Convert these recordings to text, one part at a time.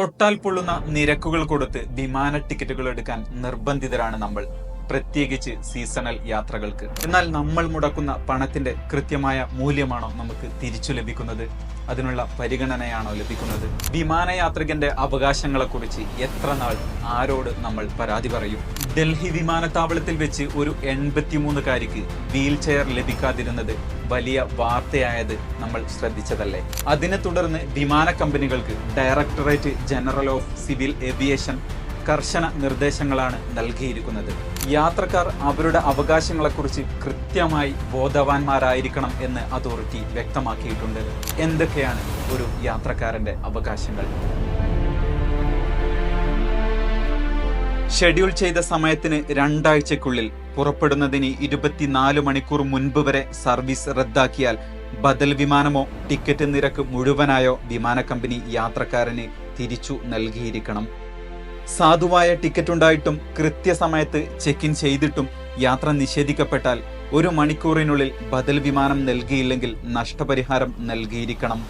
തൊട്ടാൽ പൊള്ളുന്ന നിരക്കുകൾ കൊടുത്ത് വിമാന ടിക്കറ്റുകൾ എടുക്കാൻ നിർബന്ധിതരാണ് നമ്മൾ. പ്രത്യേകിച്ച് സീസണൽ യാത്രകൾക്ക്. എന്നാൽ നമ്മൾ മുടക്കുന്ന പണത്തിന്റെ കൃത്യമായ മൂല്യമാണോ നമുക്ക് തിരിച്ചു ലഭിക്കുന്നത്? അതിനുള്ള പരിഗണനയാണോ ലഭിക്കുന്നത്? വിമാനയാത്രികന്റെ അവകാശങ്ങളെക്കുറിച്ച് എത്ര നാൾ ആരോട് നമ്മൾ പരാതി പറയും? ഡൽഹി വിമാനത്താവളത്തിൽ വെച്ച് ഒരു എൺപത്തിമൂന്നുകാരിക്ക് വീൽ ചെയർ ലഭിക്കാതിരുന്നത് വലിയ വാർത്തയായത് നമ്മൾ ശ്രദ്ധിച്ചതല്ലേ? അതിനെ തുടർന്ന് വിമാന കമ്പനികൾക്ക് directorate general of civil aviation കർശന നിർദ്ദേശങ്ങളാണ് നൽകിയിരിക്കുന്നത്. യാത്രക്കാർ അവരുടെ അവകാശങ്ങളെക്കുറിച്ച് കൃത്യമായി ബോധവാന്മാരായിരിക്കണം എന്ന് അതോറിറ്റി വ്യക്തമാക്കിയിട്ടുണ്ട്. എന്തൊക്കെയാണ് ഒരു യാത്രക്കാരന്റെ അവകാശങ്ങൾ? ഷെഡ്യൂൾ ചെയ്ത സമയത്തിന് രണ്ടാഴ്ചക്കുള്ളിൽ പുറപ്പെടുന്നതിന് ഇരുപത്തിനാല് മണിക്കൂർ മുൻപ് വരെ സർവീസ് റദ്ദാക്കിയാൽ ബദൽ വിമാനമോ ടിക്കറ്റ് നിരക്ക് മുഴുവനായോ വിമാന കമ്പനി യാത്രക്കാരന് തിരിച്ചു നൽകിയിരിക്കണം. സാധുവായ ടിക്കറ്റ് ഉണ്ടായിട്ടും കൃത്യസമയത്ത് ചെക്ക് ഇൻ ചെയ്തിട്ടും യാത്ര നിഷേധിക്കപ്പെട്ടാൽ ഒരു മണിക്കൂറിനുള്ളിൽ ബദൽ വിമാനം നൽകിയില്ലെങ്കിൽ നഷ്ടപരിഹാരം നൽകിയിരിക്കണം.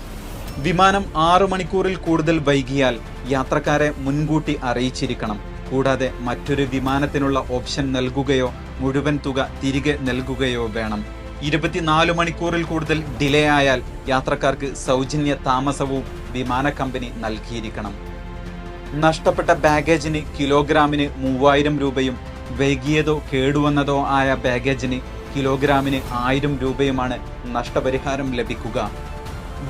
വിമാനം ആറു മണിക്കൂറിൽ കൂടുതൽ വൈകിയാൽ യാത്രക്കാരെ മുൻകൂട്ടി അറിയിച്ചിരിക്കണം. കൂടാതെ മറ്റൊരു വിമാനത്തിനുള്ള ഓപ്ഷൻ നൽകുകയോ മുഴുവൻ തുക തിരികെ നൽകുകയോ വേണം. ഇരുപത്തിനാല് മണിക്കൂറിൽ കൂടുതൽ ഡിലേ ആയാൽ യാത്രക്കാർക്ക് സൗജന്യ താമസവും വിമാന കമ്പനി നൽകിയിരിക്കണം. നഷ്ടപ്പെട്ട ബാഗേജിന് കിലോഗ്രാമിന് മൂവായിരം രൂപയും വൈകിയതോ കേടുവന്നതോ ആയ ബാഗേജിന് കിലോഗ്രാമിന് ആയിരം രൂപയുമാണ് നഷ്ടപരിഹാരം ലഭിക്കുക.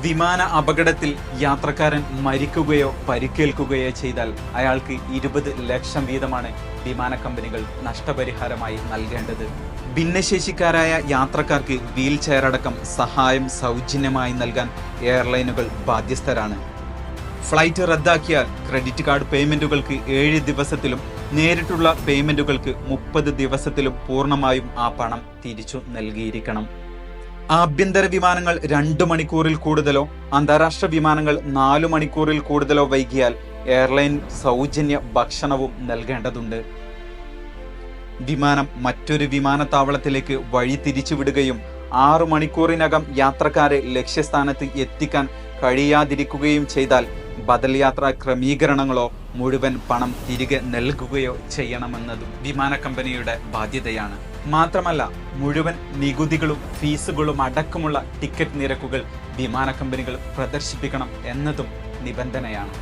വിമാന അപകടത്തിൽ യാത്രക്കാരൻ മരിക്കുകയോ പരിക്കേൽക്കുകയോ ചെയ്താൽ അയാൾക്ക് ഇരുപത് ലക്ഷം വീതമാണ് വിമാന കമ്പനികൾ നഷ്ടപരിഹാരമായി നൽകേണ്ടത്. ഭിന്നശേഷിക്കാരായ യാത്രക്കാർക്ക് വീൽ ചെയർ അടക്കം സഹായം സൗജന്യമായി നൽകാൻ എയർലൈനുകൾ ബാധ്യസ്ഥരാണ്. ഫ്ലൈറ്റ് റദ്ദാക്കിയാൽ ക്രെഡിറ്റ് കാർഡ് പേയ്മെന്റുകൾക്ക് ഏഴ് ദിവസത്തിലും നേരിട്ടുള്ള പേയ്മെന്റുകൾക്ക് മുപ്പത് ദിവസത്തിലും പൂർണമായും ആ പണം തിരിച്ചു നൽകിയിരിക്കണം. ആഭ്യന്തര വിമാനങ്ങൾ രണ്ടു മണിക്കൂറിൽ കൂടുതലോ അന്താരാഷ്ട്ര വിമാനങ്ങൾ നാലു മണിക്കൂറിൽ കൂടുതലോ വൈകിയാൽ എയർലൈൻ സൗജന്യ ഭക്ഷണവും നൽകേണ്ടതുണ്ട്. വിമാനം മറ്റൊരു വിമാനത്താവളത്തിലേക്ക് വഴി തിരിച്ചുവിടുകയും ആറു മണിക്കൂറിനകം യാത്രക്കാരെ ലക്ഷ്യസ്ഥാനത്ത് എത്തിക്കാൻ കഴിയാതിരിക്കുകയും ചെയ്താൽ ബദൽ യാത്രാ ക്രമീകരണങ്ങളോ മുഴുവൻ പണം തിരികെ നൽകുകയോ ചെയ്യണമെന്നതും വിമാന കമ്പനിയുടെ ബാധ്യതയാണ്. മാത്രമല്ല മുഴുവൻ നികുതികളും ഫീസുകളും അടക്കമുള്ള ടിക്കറ്റ് നിരക്കുകൾ വിമാന കമ്പനികൾ പ്രദർശിപ്പിക്കണം എന്നതും നിബന്ധനയാണ്.